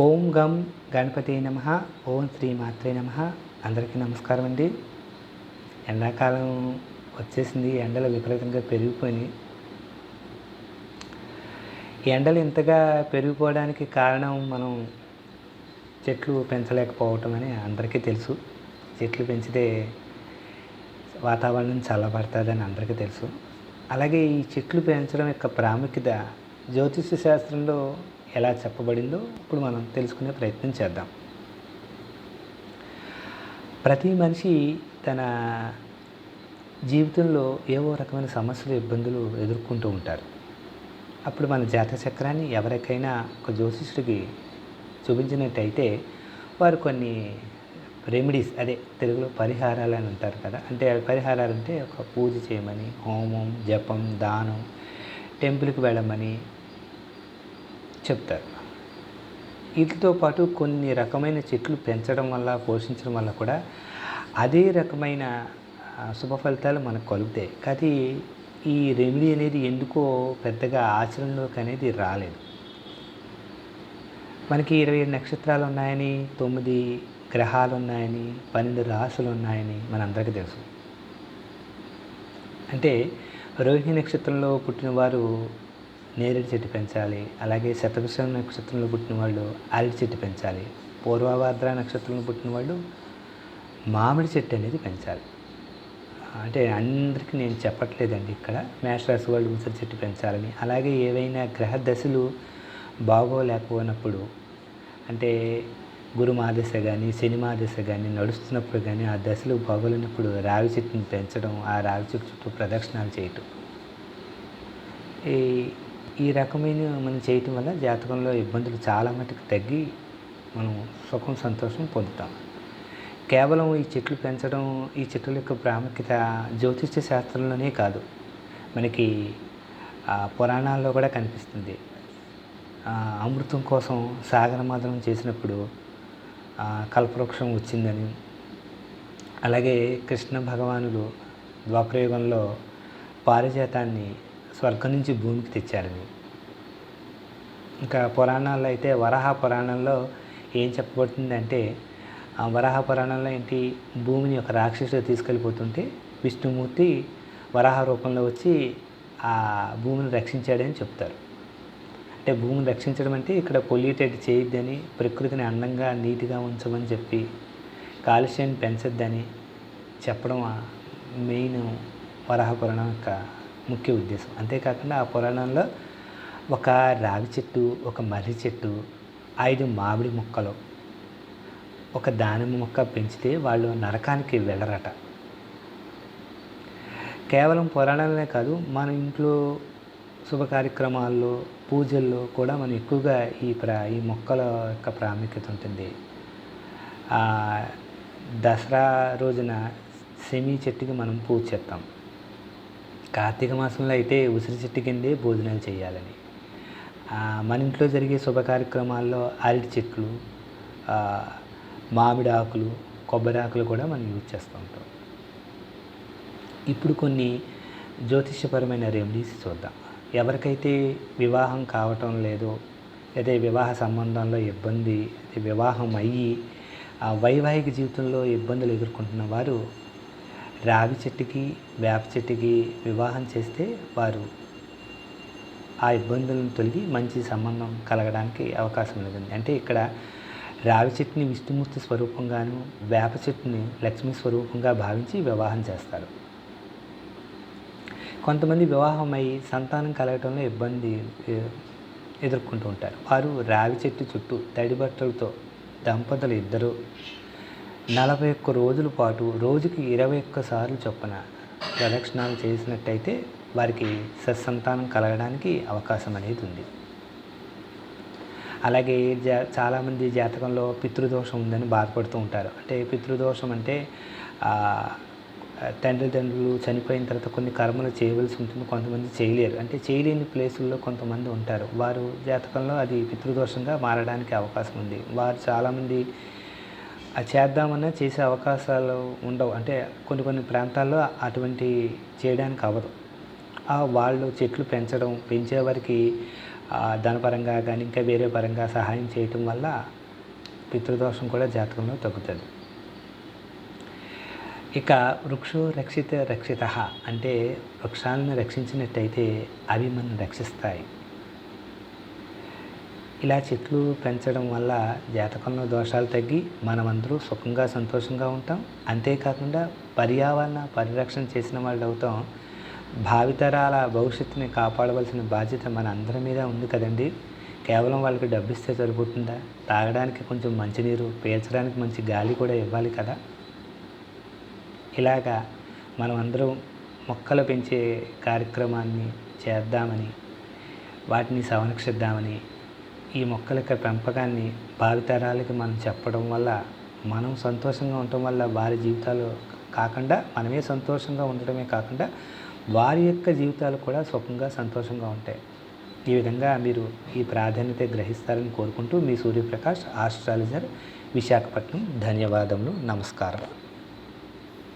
ఓం గం గణపతి నమ. ఓం శ్రీ మాత్రే నమ. అందరికీ నమస్కారం అండి. ఎండాకాలం వచ్చేసింది. ఎండలు విపరీతంగా పెరిగిపోయినాయి. ఎండలు ఇంతగా పెరిగిపోవడానికి కారణం మనం చెట్లు పెంచలేకపోవటం అని అందరికీ తెలుసు. చెట్లు పెంచితే వాతావరణం చల్లబడుతుందని అందరికీ తెలుసు. అలాగే ఈ చెట్లు పెంచడం యొక్క ప్రాముఖ్యత జ్యోతిష శాస్త్రంలో ఎలా చెప్పబడిందో ఇప్పుడు మనం తెలుసుకునే ప్రయత్నం చేద్దాం. ప్రతి మనిషి తన జీవితంలో ఏవో రకమైన సమస్యలు ఇబ్బందులు ఎదుర్కొంటూ ఉంటారు. అప్పుడు మన జాతక చక్రాన్ని ఎవరికైనా ఒక జ్యోతిష్యుడికి చూపించినట్టయితే వారు కొన్ని రెమెడీస్ అదే తెలుగులో పరిహారాలు అని అంటారు కదా అంటే పరిహారాలు అంటే ఒక పూజ చేయమని హోమం జపం దానం టెంపుల్కి వెళ్ళమని చెప్తారు. వీటితో పాటు కొన్ని రకమైన చెట్లు పెంచడం వల్ల పోషించడం వల్ల కూడా అదే రకమైన శుభ ఫలితాలు మనకు కలుగుతాయి. కానీ ఈ రెమెడీ అనేది ఎందుకో పెద్దగా ఆచరణలోకి అనేది రాలేదు. మనకి ఇరవై ఏడు నక్షత్రాలు ఉన్నాయని తొమ్మిది గ్రహాలు ఉన్నాయని పన్నెండు రాసులు ఉన్నాయని మనందరికీ తెలుసు. అంటే రోహిణి నక్షత్రంలో పుట్టిన వారు నేరేడు చెట్టు పెంచాలి. అలాగే శతభిష నక్షత్రంలో పుట్టిన వాళ్ళు అరటి చెట్టు పెంచాలి. పూర్వభద్ర నక్షత్రంలో పుట్టిన వాళ్ళు మామిడి చెట్టు అనేది పెంచాలి. అంటే అందరికీ నేను చెప్పట్లేదండి ఇక్కడ. మేషరాశి వాళ్ళు ఉసిరి చెట్టు పెంచాలని. అలాగే ఏవైనా గ్రహ దశలు బాగోలేకపోయినప్పుడు అంటే గురు మాదశ కానీ శనిమాదశ కానీ నడుస్తున్నప్పుడు కానీ ఆ దశలు బాగోలేనప్పుడు రావి చెట్టుని పెంచడం ఆ రావి చెట్టు చుట్టూ ప్రదక్షిణాలు చేయటం. ఈ ఈ రకమైన మనం చేయటం వల్ల జాతకంలో ఇబ్బందులు చాలా మటుకు తగ్గి మనం సుఖం సంతోషం పొందుతాం. కేవలం ఈ చెట్లు పెంచడం ఈ చెట్ల యొక్క ప్రాముఖ్యత జ్యోతిష్య శాస్త్రంలోనే కాదు. మనకి పురాణాల్లో కూడా కనిపిస్తుంది. అమృతం కోసం సాగర మాధనం చేసినప్పుడు కల్పవృక్షం వచ్చిందని. అలాగే కృష్ణ భగవానుడు ద్వాపరయుగంలో పారిజాతాన్ని స్వర్గం నుంచి భూమికి తెచ్చారని. ఇంకా పురాణాల్లో అయితే వరాహ పురాణంలో ఏం చెప్పబడుతుందంటే ఆ వరాహ పురాణంలో ఏంటి భూమిని ఒక రాక్షసుడు తీసుకెళ్ళిపోతుంటే విష్ణుమూర్తి వరాహ రూపంలో వచ్చి ఆ భూమిని రక్షించాడని చెప్తారు. అంటే భూమిని రక్షించడం అంటే ఇక్కడ పొల్యూటెడ్ చేయొద్దని ప్రకృతిని అందంగా నీట్గా ఉంచమని చెప్పి కాలుష్యాన్ని పెంచొద్దని చెప్పడం మెయిన్ వరాహ పురాణం యొక్క ముఖ్య ఉద్దేశం. అంతేకాకుండా ఆ పురాణంలో ఒక రావి చెట్టు ఒక మర్రి చెట్టు ఐదు మామిడి మొక్కలు ఒక దానిమ్మ మొక్క పెంచితే వాళ్ళు నరకానికి వెళ్ళరట. కేవలం పురాణాలనే కాదు మన ఇంట్లో శుభ కార్యక్రమాల్లో పూజల్లో కూడా మనం ఎక్కువగా ఈ ప్రా ఈ మొక్కల యొక్క ప్రాముఖ్యత ఉంటుంది. దసరా రోజున సెమీ చెట్టుకి మనం పూజ చేస్తాం. కార్తీక మాసంలో అయితే ఉసిరి చెట్టు కిందే భోజనాలు చేయాలని. మన ఇంట్లో జరిగే శుభ కార్యక్రమాల్లో అరటి చెట్లు మామిడి ఆకులు కొబ్బరి ఆకులు కూడా మనం యూజ్ చేస్తూ ఉంటాం. ఇప్పుడు కొన్ని జ్యోతిష్యపరమైన రెమెడీస్ చూద్దాం. ఎవరికైతే వివాహం కావటం లేదో లేదా వివాహ సంబంధంలో ఇబ్బంది వివాహం అయ్యి వైవాహిక జీవితంలో ఇబ్బందులు ఎదుర్కొంటున్న వారు రావి చెట్టుకి వేప చెట్టుకి వివాహం చేస్తే వారు ఆ ఇబ్బందులను తొలగి మంచి సంబంధం కలగడానికి అవకాశం ఉంటుంది అంటే ఇక్కడ రావి చెట్టుని విష్ణుమూర్తి స్వరూపంగాను వేప చెట్టుని లక్ష్మీ స్వరూపంగా భావించి వివాహం చేస్తారు. కొంతమంది వివాహం అయి సంతానం కలగటంలో ఇబ్బంది ఎదుర్కొంటూ ఉంటారు. వారు రావి చెట్టు చుట్టూ తడి బట్టలతో దంపతులు ఇద్దరు నలభై ఒక్క రోజుల పాటు రోజుకి ఇరవై ఒక్క సార్లు చొప్పున ప్రదక్షిణాలు చేసినట్టయితే వారికి సత్సంతానం కలగడానికి అవకాశం అనేది ఉంది. అలాగే జా చాలామంది జాతకంలో పితృదోషం ఉందని బాధపడుతూ ఉంటారు. అంటే పితృదోషం అంటే ఆ, తండ్రి తండ్రులు చనిపోయిన తర్వాత కొన్ని కర్మలు చేయవలసి ఉంటుంది కొంతమంది చేయలేరు. అంటే చేయలేని ప్లేసుల్లో కొంతమంది ఉంటారు. వారు జాతకంలో అది పితృదోషంగా మారడానికి అవకాశం ఉంది. వారు చాలామంది అది చేద్దామన్నా చేసే అవకాశాలు ఉండవు. అంటే కొన్ని కొన్ని ప్రాంతాల్లో అటువంటి చేయడానికి అవ్వదు. ఆ వాళ్ళు చెట్లు పెంచడం పెంచే వారికి ధనపరంగా కానీ ఇంకా వేరే పరంగా సహాయం చేయటం వల్ల పితృదోషం కూడా జాతకంలో తగ్గుతుంది. ఇక వృక్షో రక్షిత రక్షిత అంటే వృక్షాలను రక్షించినట్టయితే అవి మనం రక్షిస్తాయి. ఇలా చెట్లు పెంచడం వల్ల జాతకంలో దోషాలు తగ్గి మనమందరూ సుఖంగా సంతోషంగా ఉంటాం. అంతేకాకుండా పర్యావరణ పరిరక్షణ చేసిన వాళ్ళు అవుతాం. భావితరాల భవిష్యత్తుని కాపాడవలసిన బాధ్యత మన అందరి మీద ఉంది కదండి. కేవలం వాళ్ళకి డబ్బు ఇస్తే సరిపోతుందా? తాగడానికి కొంచెం మంచినీరు పీల్చడానికి మంచి గాలి కూడా ఇవ్వాలి కదా. ఇలాగా మనం అందరం మొక్కలు పెంచే కార్యక్రమాన్ని చేద్దామని వాటిని సంరక్షిద్దామని ఈ మొక్కల యొక్క పెంపకాన్ని భావితరాలకి మనం చెప్పడం వల్ల మనం సంతోషంగా ఉండటం వల్ల వారి జీవితాలు కాకుండా మనమే సంతోషంగా ఉండటమే కాకుండా వారి యొక్క జీవితాలు కూడా సుఖంగా సంతోషంగా ఉంటాయి. ఈ విధంగా మీరు ఈ ప్రాధాన్యత గ్రహిస్తారని కోరుకుంటూ మీ సూర్యప్రకాష్ ఆస్ట్రాలజర్ విశాఖపట్నం. ధన్యవాదములు. నమస్కారం.